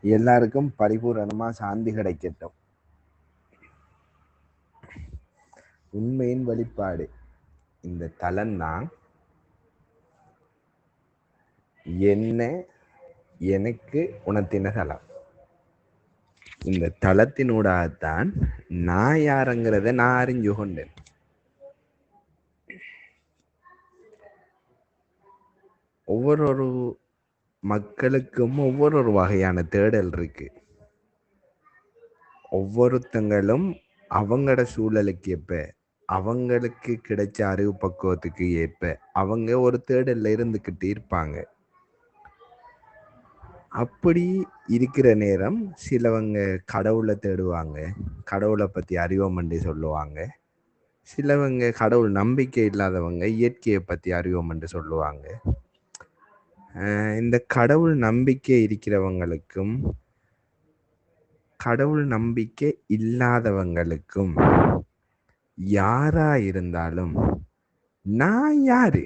எல்லாருக்கும் பரிபூரணமாக சாந்தி கிடைக்கட்டும். உண்மையின் வழிபாடு இந்த தலம்தான் என்ன எனக்கு உணர்த்தின தலம். இந்த தளத்தினூடாகத்தான் நான் யாருங்கிறத நான் அறிஞ்சு கொண்டேன். ஒவ்வொரு ஒரு மக்களுக்கும் ஒவ்வொரு ஒரு வகையான தேடல் இருக்கு. ஒவ்வொருத்தங்களும் அவங்களோட சூழலுக்கு ஏற்ப அவங்களுக்கு கிடைச்ச அறிவு பக்குவத்துக்கு ஏற்ப அவங்க ஒரு தேடல்ல இருந்துக்கிட்டு இருப்பாங்க. அப்படி இருக்கிற நேரம் சிலவங்க கடவுளை தேடுவாங்க. கடவுளை பத்தி அறிவோம் சொல்லுவாங்க. சிலவங்க கடவுள் நம்பிக்கை இல்லாதவங்க இயற்கையை பத்தி அறிவோம் என்று சொல்லுவாங்க. இந்த கடவுள் நம்பிக்கை இருக்கிறவங்களுக்கும் கடவுள் நம்பிக்கை இல்லாதவங்களுக்கும் யாரா இருந்தாலும் நான் யாரு?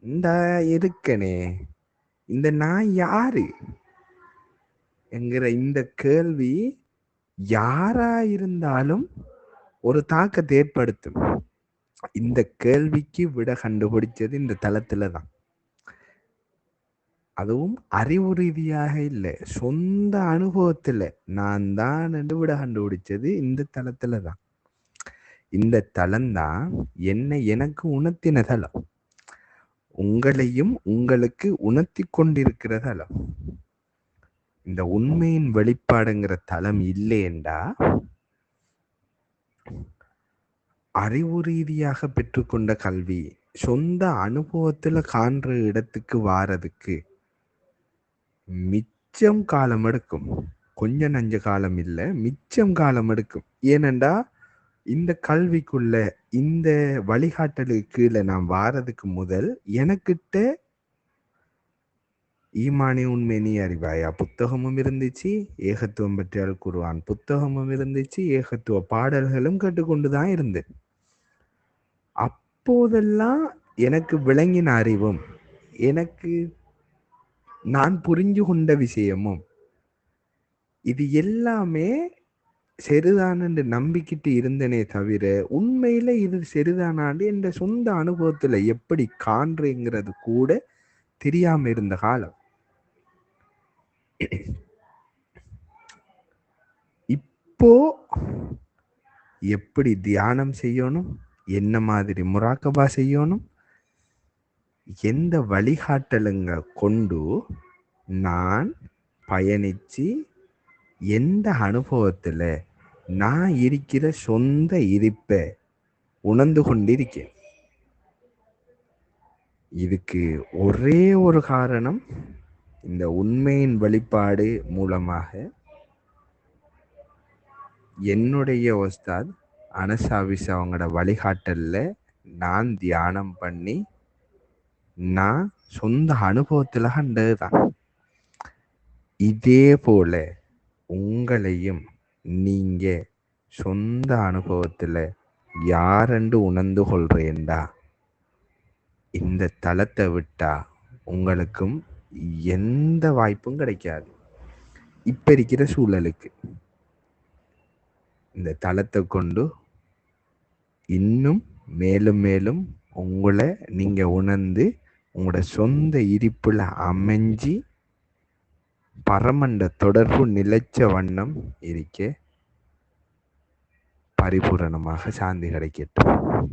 இந்த இருக்கனே இந்த நான் யாரு? என்கிற இந்த கேள்வி யாரா இருந்தாலும் ஒரு தாக்கத்தை ஏற்படுத்தும். இந்த கேள்விக்கு விட கண்டுபிடிச்சது இந்த தளத்துல தான். அதுவும் அறிவு ரீதியாக இல்லை. சொந்த அனுபவத்துல. நான் தான் என்று விட கண்டுபிடிச்சது இந்த தளத்துல தான். இந்த தளம்தான் என்னை எனக்கு உணர்த்தின தளம். உங்களையும் உங்களுக்கு உணர்த்தி கொண்டிருக்கிற தளம். இந்த உண்மையின் வெளிப்பாடுங்கிற தளம் இல்லையென்றா? அறிவு ரீதியாக பெற்றுக்கொண்ட கல்வி சொந்த அனுபவத்துல காண்ற இடத்துக்கு வாரதுக்கு மிச்சம் காலம் எடுக்கும். கொஞ்சம் நஞ்ச காலம் இல்லை மிச்சம் காலம் எடுக்கும். ஏனெண்டா இந்த கல்விக்குள்ள இந்த வழிகாட்டலுக்கு கீழே நான் வாரதுக்கு முதல் எனக்கிட்ட ஈமானி உண்மை நீ அறிவாயா? புத்தகமும் இருந்துச்சு ஏகத்துவம் பற்றியால் கூறுவான். புத்தகமும் இருந்துச்சு ஏகத்துவ பாடல்களும் கேட்டுக்கொண்டுதான் இருந்தேன். அப்போதெல்லாம் எனக்கு விளங்கின அறிவும் எனக்கு நான் புரிஞ்சு கொண்ட விஷயமும் இது எல்லாமே சரிதான் நம்பிக்கிட்டு இருந்தனே தவிர உண்மையில இது சரிதானாண்டு என்ற சொந்த அனுபவத்துல எப்படி காண்றேங்கிறது கூட தெரியாம இருந்த காலம். இப்போ எப்படி தியானம் செய்யணும்? என்ன மாதிரி முராக்கபா செய்யணும்? எந்த வழிகாட்டலுங்க கொண்டு நான் பயணித்து எந்த அனுபவத்தில் நான் இருக்கிற சொந்த இருப்பை உணர்ந்து கொண்டிருக்கேன். இதுக்கு ஒரே ஒரு காரணம் இந்த உண்மையின் வெளிப்பாடு மூலமாக என்னுடைய ஒஸ்தாத் அனசாவிஸ் அவங்களோட வழிகாட்டலில் நான் தியானம் பண்ணி நான் சொந்த அனுபவத்தில் கண்டதுதான் இதே போல உங்களையும் நீங்க சொந்த அனுபவத்தில் யாரென்று உணர்ந்து கொள்றேன்டா இந்த தளத்தை விட்டா உங்களுக்கும் எந்த வாய்ப்பும் கிடைக்காது இப்ப இருக்கிற சூழலுக்கு இந்த தளத்தை கொண்டு இன்னும் மேலும் மேலும் உங்களை நீங்க உணர்ந்து உங்களோட சொந்த இருப்பில் அமைஞ்சி பரமண்ட தொடர்பு நிலைச்ச வண்ணம் இருக்க. பரிபூரணமாக சாந்தி கிடைக்கட்டும்.